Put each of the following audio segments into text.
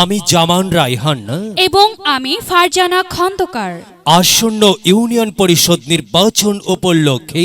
আমি জামান রায়হান এবং আমি ফারজানা খন্দকার। আসন্ন ইউনিয়ন পরিষদ নির্বাচন উপলক্ষে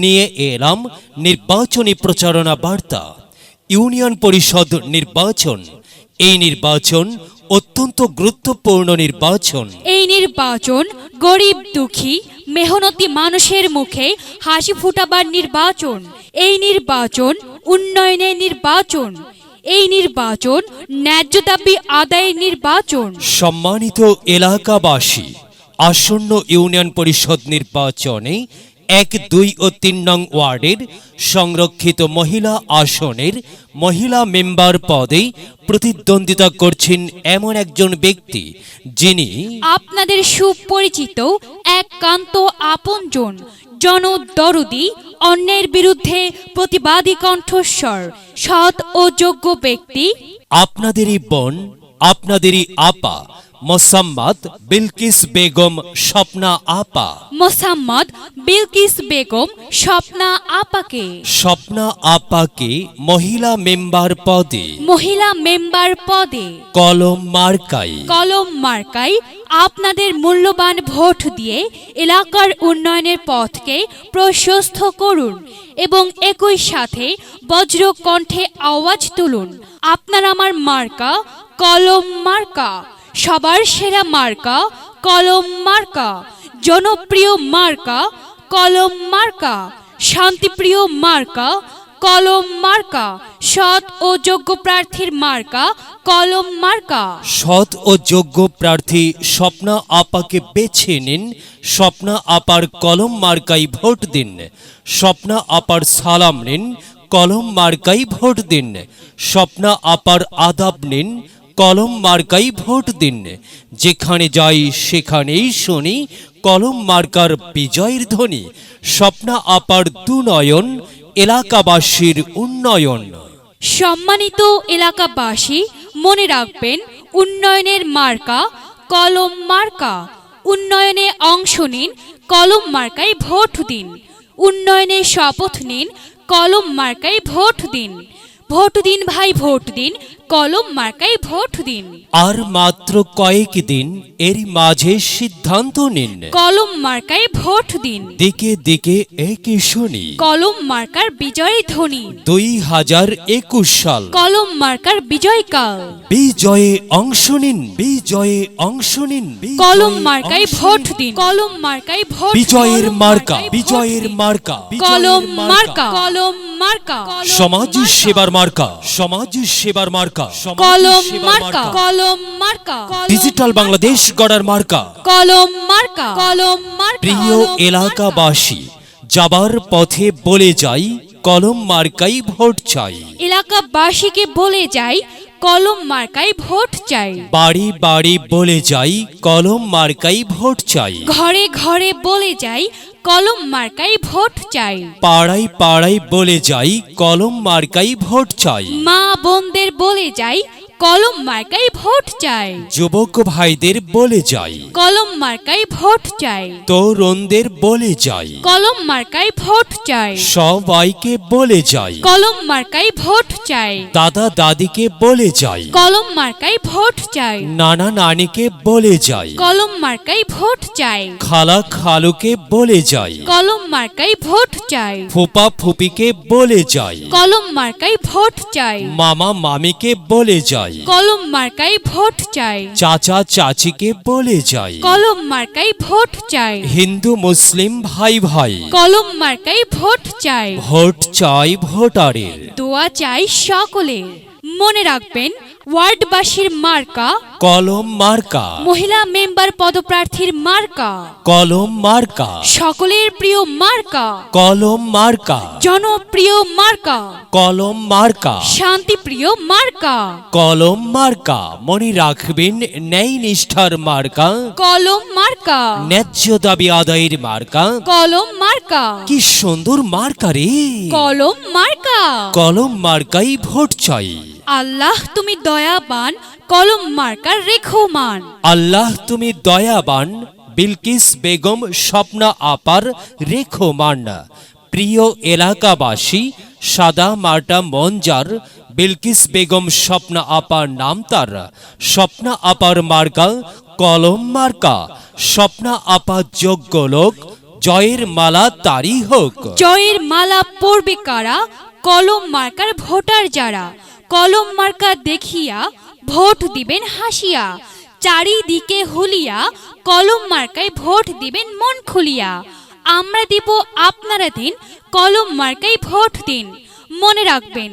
নিয়ে এলাম নির্বাচনী প্রচারণা বার্তা। ইউনিয়ন পরিষদ নির্বাচন এই নির্বাচন অত্যন্ত গুরুত্বপূর্ণ নির্বাচন। এই নির্বাচন গরিব দুঃখী মেহনতি মানুষের মুখে হাসি ফুটাবার নির্বাচন। এই নির্বাচন উন্নয়নের নির্বাচন। এই নির্বাচন ন্যায্য দাবি আদায়ের নির্বাচন। সম্মানিত এলাকাবাসী আসন্ন ইউনিয়ন পরিষদ নির্বাচনে এক দুই ও তিন নং ওয়ার্ডের সংরক্ষিত মহিলা আসনের মহিলা মেম্বার পদে প্রতিদ্বন্দ্বিতা করছেন এমন একজন ব্যক্তি যিনি আপনাদের সুপরিচিত একান্ত আপনজন জনদরদি অন্যের বিরুদ্ধে প্রতিবাদী কণ্ঠস্বর সৎ ও যোগ্য ব্যক্তি। আপনাদেরই বোন আপনাদেরই আপা মোসাম্মদ বিলকিস বেগম স্বপ্না আপা। মোসাম্মদ বিলকিস বেগম স্বপ্না আপাকে। স্বপ্না আপাকে মহিলা মেম্বার পদে। মহিলা মেম্বার পদে। কলম মার্কাই কলম মার্কায় আপনাদের মূল্যবান ভোট দিয়ে এলাকার উন্নয়নের পথকে প্রশস্ত করুন এবং একই সাথে বজ্র কণ্ঠে আওয়াজ তুলুন। আপনার আমার মার্কা কলম মার্কা। সবার সেরা মার্কা কলম মার্কা, জনপ্রিয় মার্কা কলম মার্কা, শান্তিপ্রিয় মার্কা কলম মার্কা, সৎ ও যোগ্য প্রার্থীর মার্কা কলম মার্কা। সৎ ও যোগ্য প্রার্থী স্বপ্না আপাকে বেছে নিন, স্বপ্না আপার কলম মার্কাই ভোট দিন, স্বপ্না আপার সালাম নিন, কলম মার্কাই ভোট দিন, স্বপ্না আপার আদাব নিন কলম মার্কাই ভোট দিন। যেখানে যাই, সেখানেই শুনি। কলম মার্কার বিজয়ের ধ্বনি। স্বপ্না আপার দুনয়ন, এলাকাবাসীর উন্নয়ন। সম্মানিত এলাকাবাসী, মনে রাখবেন, উন্নয়নের মার্কা কলম মার্কা। উন্নয়নে অংশ নিন, কলম মার্কায় ভোট দিন। উন্নয়নে শপথ নিন, কলম মার্কায় ভোট দিন। ভোট দিন ভাই, ভোট দিন। কলম মার্কায় ভোট দিন। আর মাত্র কয়েক দিন এর মাঝে সিদ্ধান্ত নিন। কলম মার্কায় ভোট দিন। দিকে দিকে একই শুনি। কলম মার্কার বিজয় ধ্বনি। দুই হাজার একুশ সাল। কলম মার্কার বিজয়কাল বিজয়ে অংশ নিন বিজয়ে অংশ নিন কলম মার্কায় ভোট। দিন। কলম মার্কায় ভোট বিজয়ের মার্কা বিজয়ের। মার্কা কলম মার্কা। কলম মার্কা সমাজ সেবার মার্কা সমাজ সেবার মার্কা। সমাজ কলম মার্কা। কলম মার্কা। ডিজিটাল বাংলাদেশ গড়ার মার্কা। কলম মার্কা। কলম মার্কা। প্রিয় এলাকাবাসী যাবার পথে বলে যাই কলম মার্কাই ভোট চাই। এলাকাবাসীকে বলে যাই কলম মার্কাই ভোট চাই। বাড়ি বাড়ি বলে যাই কলম মার্কাই ভোট চাই। ঘরে ঘরে বলে যাই কলম মার্কাই ভোট চাই। পাড়ায় পাড়ায় বলে যাই কলম মার্কাই ভোট চাই। মা বোনদের বলে যাই কলম মার্কাই ভোট চাই। যুবক ভাইদের বলে যাই। কলম মার্কাই ভোট চাই। তরুণদের বলে যাই। কলম মার্কাই ভোট চাই। সবাইকে বলে যাই। কলম মার্কাই ভোট চাই। দাদা দাদিকে বলে যাই। কলম মার্কাই ভোট চাই। নানা নানিকে বলে যাই। কলম মার্কাই ভোট চাই। খালা খালুকে বলে যাই। কলম মার্কাই ভোট চাই। ফুপা ফুপিকে বলে যাই। কলম মার্কাই ভোট চাই। মামা মামিকে বলে যাই। কলম মার্কাই ভোট চাই। চাচা চাচিকে বলে যাই। কলম মার্কাই ভোট চাই। হিন্দু মুসলিম ভাই ভাই। কলম মার্কাই ভোট চাই। ভোট চাই ভোটারের। দোয়া চাই সকলের। মনে রাখবেন ওয়ার্ডবাসীর মার্কা। কলম মার্কা। মহিলা মেম্বার পদপ্রার্থীর মার্কা। কলম মার্কা। সকলের প্রিয় মার্কা। কলম মার্কা। জনপ্রিয় মার্কা। কলম মার্কা। শান্তিপ্রিয় মার্কা। কলম মার্কা। মনে রাখবেন ন্যায় নিষ্ঠার মার্কা। কলম মার্কা। ন্যায্য দাবি আদায়ের মার্কা। কলম মার্কা। কি সুন্দর মার্কা রে। কলম মার্কা। কলম মার্কাই ভোট চাই। আল্লাহ তুমি দয়াবান কলম মার্কার রেখোমান। আল্লাহ তুমি দয়াবান বিলকিস বেগম স্বপ্না আপার রেখো মান প্রিয় এলাকাবাসী সাদা মার্টা মঞ্জার বিলকিস বেগম স্বপ্না আপার নাম তার। স্বপ্না আপার মার্কা কলম মার্কা। স্বপ্না আপা যোগ্য লোক জয়ের মালা তারই হোক। জয়ের মালা পড়বে কারা? কলম মার্কার ভোটার যারা। কলম মার্কা দেখিয়া ভোট দিবেন হাসিয়া। চারিদিকে হুলিয়া কলম মার্কায় ভোট দিবেন মন খুলিয়া। আমরা দিব আপনারা দিন, কলম মার্কায় ভোট দিন। মনে রাখবেন,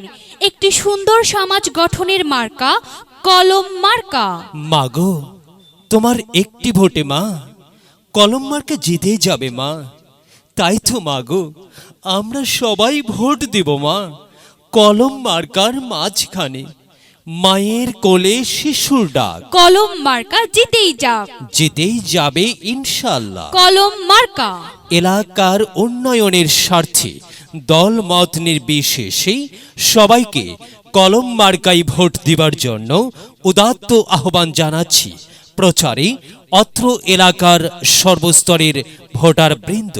একটি সুন্দর সমাজ গঠনের মার্কা কলম মার্কা। মাগো, তোমার একটি ভোটে মা, কলম মার্কে জিতেই যাবে মা। তাই তো মাগো, আমরা সবাই ভোট দেব মা। কলম মার্কার মাঝখানে মায়ের কোলে শিশুর ডাক। কলম মার্কা জিতেই যাক। জিতেই যাবে ইনশাল্লাহ কলম মার্কা। এলাকার উন্নয়নের স্বার্থে দল মত নির্বিশেষে সবাইকে কলম মার্কাই ভোট দিবার জন্য উদাত্ত আহ্বান জানাচ্ছি প্রচারে অত্র এলাকার সর্বস্তরের ভোটার বৃন্দ